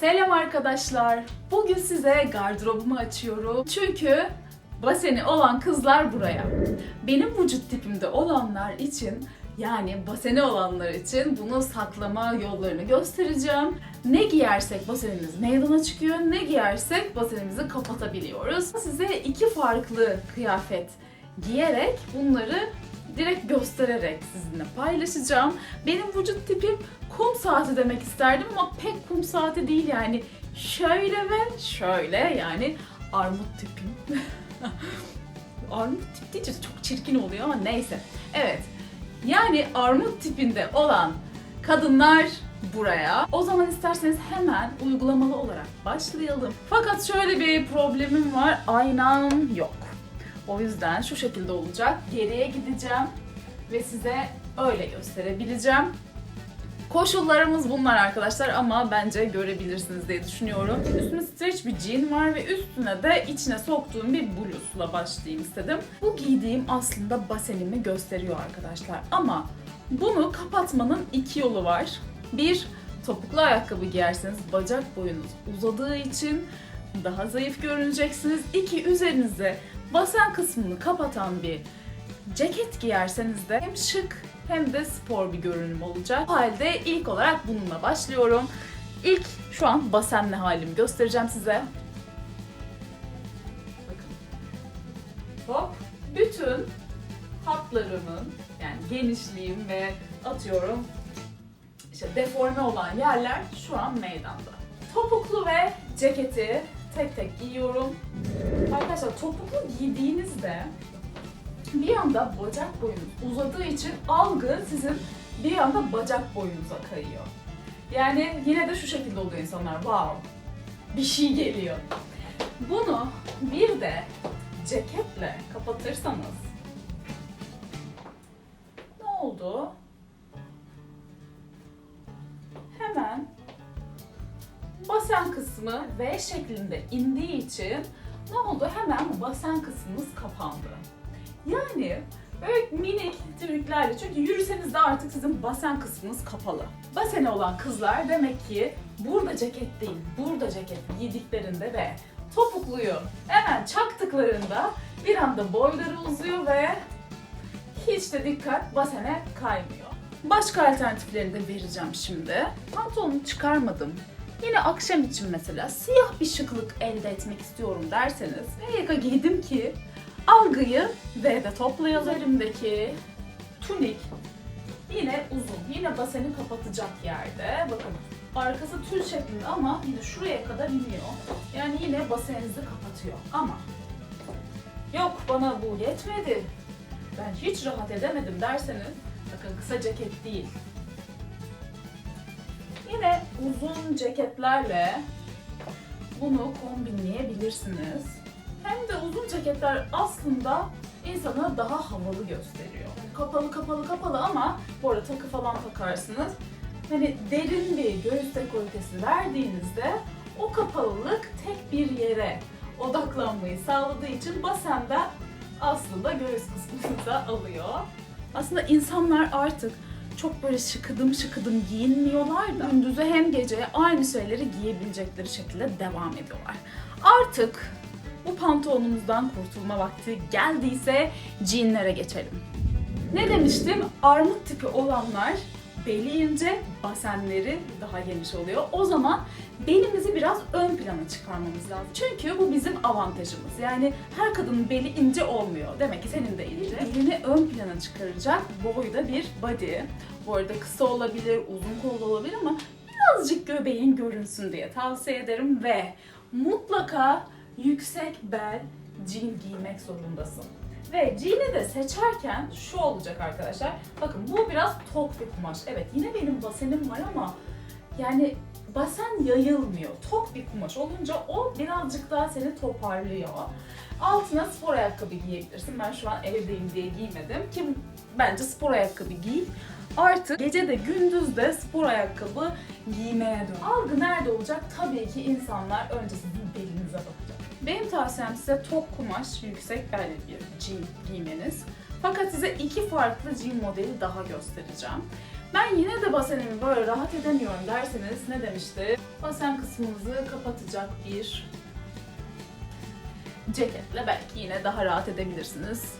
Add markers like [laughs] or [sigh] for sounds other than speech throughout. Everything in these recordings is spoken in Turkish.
Selam arkadaşlar. Bugün size gardırobumu açıyorum. Çünkü baseni olan kızlar buraya. Benim vücut tipimde olanlar için yani baseni olanlar için bunu saklama yollarını göstereceğim. Ne giyersek basenimiz meydana çıkıyor, ne giyersek basenimizi kapatabiliyoruz. Size iki farklı kıyafet giyerek bunları direkt göstererek sizinle paylaşacağım. Benim vücut tipim kum saati demek isterdim ama pek kum saati değil yani. Şöyle ve şöyle yani armut tipim. [laughs] armut tip deyince çok çirkin oluyor ama neyse. Evet. Yani armut tipinde olan kadınlar buraya. O zaman isterseniz hemen uygulamalı olarak başlayalım. Fakat şöyle bir problemim var. Aynam yok. O yüzden şu şekilde olacak. Geriye gideceğim ve size öyle gösterebileceğim. Koşullarımız bunlar arkadaşlar ama bence görebilirsiniz diye düşünüyorum. Üstümde stretch bir jean var ve üstüne de içine soktuğum bir bluzla başlayayım istedim. Bu giydiğim aslında basenimi gösteriyor arkadaşlar ama bunu kapatmanın iki yolu var. Bir, topuklu ayakkabı giyerseniz bacak boyunuz uzadığı için daha zayıf görüneceksiniz. İki, üzerinize basen kısmını kapatan bir ceket giyerseniz de hem şık hem de spor bir görünüm olacak. O halde ilk olarak bununla başlıyorum. İlk şu an basenli halimi göstereceğim size. Hop. Bütün hatlarımın yani genişliğim ve atıyorum işte deforme olan yerler şu an meydanda. Topuklu ve ceketi tek tek giyiyorum. Arkadaşlar topuklu giydiğinizde bir anda bacak boyunuz uzadığı için algı sizin bir anda bacak boyunuza kayıyor. Yani yine de şu şekilde oluyor insanlar. Wow. Bir şey geliyor. Bunu bir de ceketle kapatırsanız ne oldu? Basen kısmı V şeklinde indiği için ne oldu? Hemen basen kısmımız kapandı. Yani böyle minik triklerle çünkü yürüseniz de artık sizin basen kısmınız kapalı. Baseni olan kızlar demek ki burada ceket değil, burada ceket giydiklerinde ve topukluyu hemen çaktıklarında bir anda boyları uzuyor ve hiç de dikkat basene kaymıyor. Başka alternatifleri de vereceğim şimdi. Pantolonu çıkarmadım. Yine akşam için mesela siyah bir şıklık elde etmek istiyorum derseniz yaka giydim ki algıyı V'de toplayalım. Üzerimdeki tunik yine uzun, yine baseni kapatacak yerde. Bakın arkası tül şeklinde ama yine şuraya kadar iniyor. Yani yine baseninizi kapatıyor. Ama yok bana bu yetmedi. Ben hiç rahat edemedim derseniz bakın kısa ceket değil. Yine uzun ceketlerle bunu kombinleyebilirsiniz. Hem de uzun ceketler aslında insanı daha havalı gösteriyor. Kapalı kapalı kapalı ama bu arada takı falan takarsınız. Hani derin bir göğüs dekoltesi verdiğinizde o kapalılık tek bir yere odaklanmayı sağladığı için basenden aslında göğüs kısmınıza alıyor. Aslında insanlar artık çok böyle şıkıdım şıkıdım giyinmiyorlar da gündüzü hem gece aynı şeyleri giyebilecekleri şekilde devam ediyorlar. Artık bu pantolonumuzdan kurtulma vakti geldiyse jeanlere geçelim. Ne demiştim? Armut tipi olanlar beli ince, basenleri daha geniş oluyor. O zaman belimizi biraz ön plana çıkarmamız lazım. Çünkü bu bizim avantajımız. Yani her kadının beli ince olmuyor. Demek ki senin de ince. Belini ön plana çıkaracak boyda bir body. Bu arada kısa olabilir, uzun kollu olabilir ama birazcık göbeğin görünsün diye tavsiye ederim ve mutlaka yüksek bel jean giymek zorundasın. Ve jean'i de seçerken şu olacak arkadaşlar. Bakın bu biraz tok bir kumaş. Evet yine benim basenim var ama yani basen yayılmıyor. Tok bir kumaş olunca o birazcık daha seni toparlıyor. Altına spor ayakkabı giyebilirsin. Ben şu an evdeyim diye giymedim ki bence spor ayakkabı giy. Artık gece de gündüz de spor ayakkabı giymeye dön. Algı nerede olacak? Tabii ki insanlar önce sizin belinize bakacak. Benim tavsiyem size tok kumaş, yüksek belli bir jean giymeniz. Fakat size iki farklı jean modeli daha göstereceğim. Ben yine de basenimi böyle rahat edemiyorum derseniz ne demişti? Basen kısmınızı kapatacak bir ceketle belki yine daha rahat edebilirsiniz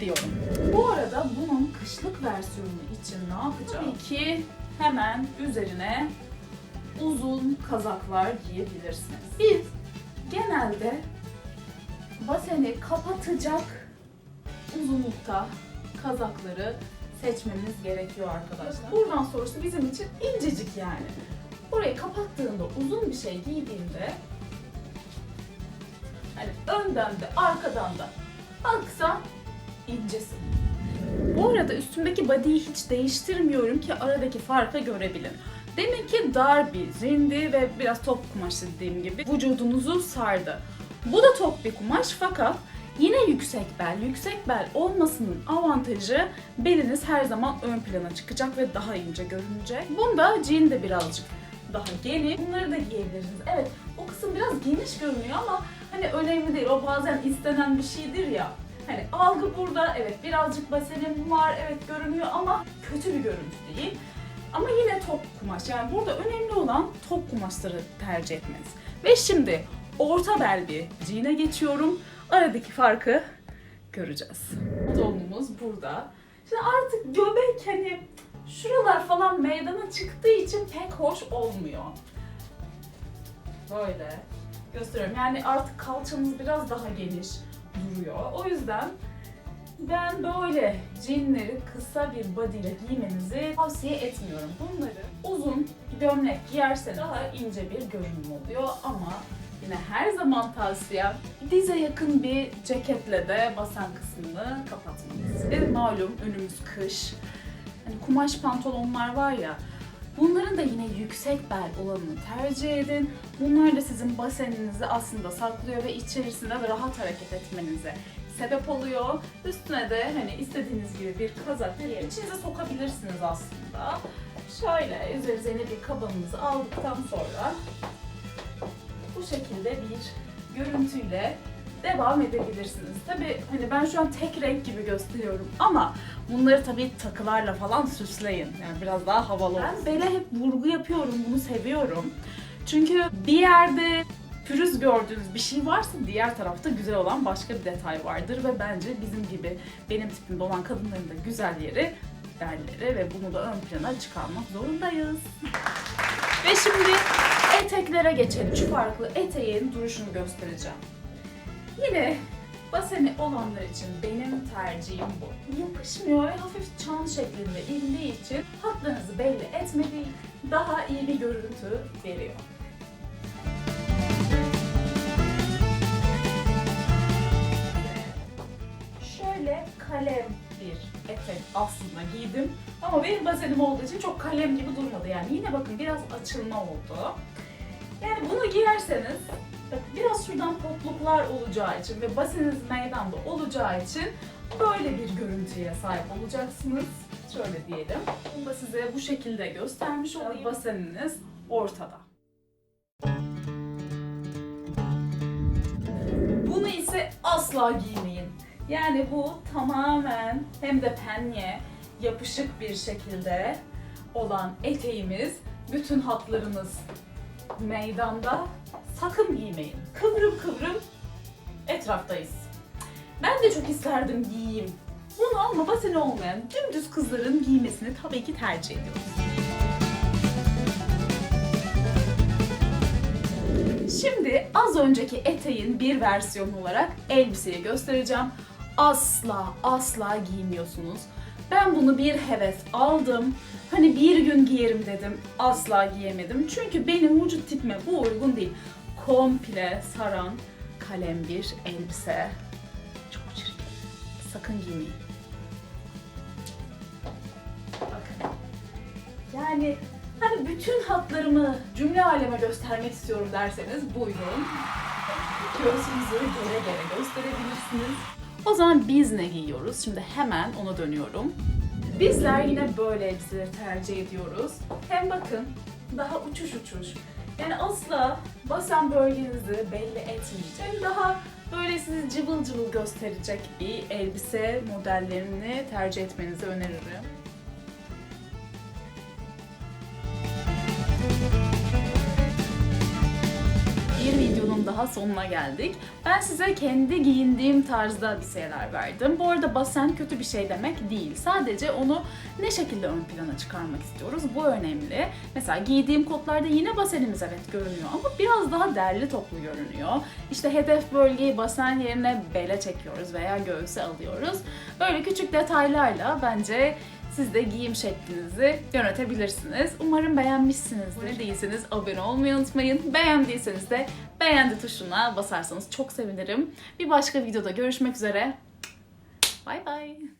diyorum. Bu arada bunun kışlık versiyonu için ne yapacağım? Tabii ki hemen üzerine uzun kazaklar giyebilirsiniz. Biz genelde baseni kapatacak uzunlukta kazakları seçmemiz gerekiyor arkadaşlar. Buradan sonrası bizim için incecik yani. Burayı kapattığında uzun bir şey giydiğinde hani önden de arkadan da aksa incesin. Bu arada üstümdeki body'yi hiç değiştirmiyorum ki aradaki farkı görebilin. Demek ki dar bir zindi ve biraz top kumaş dediğim gibi vücudunuzu sardı. Bu da top bir kumaş fakat yine yüksek bel. Yüksek bel olmasının avantajı beliniz her zaman ön plana çıkacak ve daha ince görünecek. Bunda jean de birazcık daha geniş. Bunları da giyebilirsiniz. Evet o kısım biraz geniş görünüyor ama hani önemli değil. O bazen istenen bir şeydir ya. Hani algı burada evet birazcık basenim var evet görünüyor ama kötü bir görüntü değil. Ama yine top kumaş. Yani burada önemli olan top kumaşları tercih etmeniz. Ve şimdi orta bel bir jean'e geçiyorum. Aradaki farkı göreceğiz. Donumuz burada. Şimdi artık göbek hani şuralar falan meydana çıktığı için pek hoş olmuyor. Böyle gösteriyorum. Yani artık kalçamız biraz daha geniş duruyor. O yüzden ben böyle jeanleri kısa bir body ile giymenizi tavsiye etmiyorum. Bunları uzun gömlek giyerseniz daha ince bir görünüm oluyor ama yine her zaman tavsiyem dize yakın bir ceketle de basen kısmını kapatmanız. Ve malum önümüz kış. Hani kumaş pantolonlar var ya Bunların da yine yüksek bel olanını tercih edin. Bunlar da sizin baseninizi aslında saklıyor ve içerisinde de rahat hareket etmenize sebep oluyor. Üstüne de hani istediğiniz gibi bir kazak diye içinize sokabilirsiniz aslında. Şöyle üzerinize yine bir kabanınızı aldıktan sonra bu şekilde bir görüntüyle devam edebilirsiniz. Tabi hani ben şu an tek renk gibi gösteriyorum ama bunları tabii takılarla falan süsleyin. Yani biraz daha havalı olsun. Ben bele hep vurgu yapıyorum, bunu seviyorum. Çünkü bir yerde pürüz gördüğünüz bir şey varsa diğer tarafta güzel olan başka bir detay vardır ve bence bizim gibi benim tipimde olan kadınların da güzel yeri belleri ve bunu da ön plana çıkarmak zorundayız. ve şimdi eteklere geçelim. Üç farklı eteğin duruşunu göstereceğim. Yine baseni olanlar için benim tercihim bu. Yapışmıyor hafif çan şeklinde indiği için hatlarınızı belli etmediği daha iyi bir görüntü veriyor. Kalem bir etek aslında giydim. Ama benim basenim olduğu için çok kalem gibi durmadı. Yani yine bakın biraz açılma oldu. Yani bunu giyerseniz biraz şuradan potluklar olacağı için ve baseniz meydanda olacağı için böyle bir görüntüye sahip olacaksınız. Şöyle diyelim. Bunu da size bu şekilde göstermiş olayım. Baseniniz ortada. Bunu ise asla giymeyin. Yani bu tamamen hem de penye yapışık bir şekilde olan eteğimiz bütün hatlarınız meydanda sakın giymeyin. Kıvrım kıvrım etraftayız. Ben de çok isterdim giyeyim. Bunu ama baseni olmayan dümdüz kızların giymesini tabii ki tercih ediyoruz. Şimdi az önceki eteğin bir versiyonu olarak elbiseyi göstereceğim. Asla asla giymiyorsunuz. Ben bunu bir heves aldım. Hani bir gün giyerim dedim. Asla giyemedim. Çünkü benim vücut tipime bu uygun değil. Komple saran kalem bir elbise. Çok çirkin. Sakın giymeyin. Bakın. Yani hani bütün hatlarımı cümle aleme göstermek istiyorum derseniz buyurun. Göğsünüzü göre göre gösterebilirsiniz. O zaman biz ne giyiyoruz? Şimdi hemen ona dönüyorum. Bizler yine böyle elbiseleri tercih ediyoruz. Hem bakın daha uçuş uçuş. Yani asla basen bölgenizi belli etmeyecek. Hem daha böyle sizi cıvıl cıvıl gösterecek bir elbise modellerini tercih etmenizi öneririm. Daha sonuna geldik. Ben size kendi giyindiğim tarzda şeyler verdim. Bu arada basen kötü bir şey demek değil. Sadece onu ne şekilde ön plana çıkarmak istiyoruz. Bu önemli. Mesela giydiğim kotlarda yine basenimiz evet görünüyor ama biraz daha derli toplu görünüyor. İşte hedef bölgeyi basen yerine bele çekiyoruz veya göğüse alıyoruz. Böyle küçük detaylarla bence siz de giyim şeklinizi yönetebilirsiniz. Umarım beğenmişsinizdir. Ne değilseniz abone olmayı unutmayın. Beğendiyseniz de beğendi tuşuna basarsanız çok sevinirim. Bir başka videoda görüşmek üzere. Bay bay.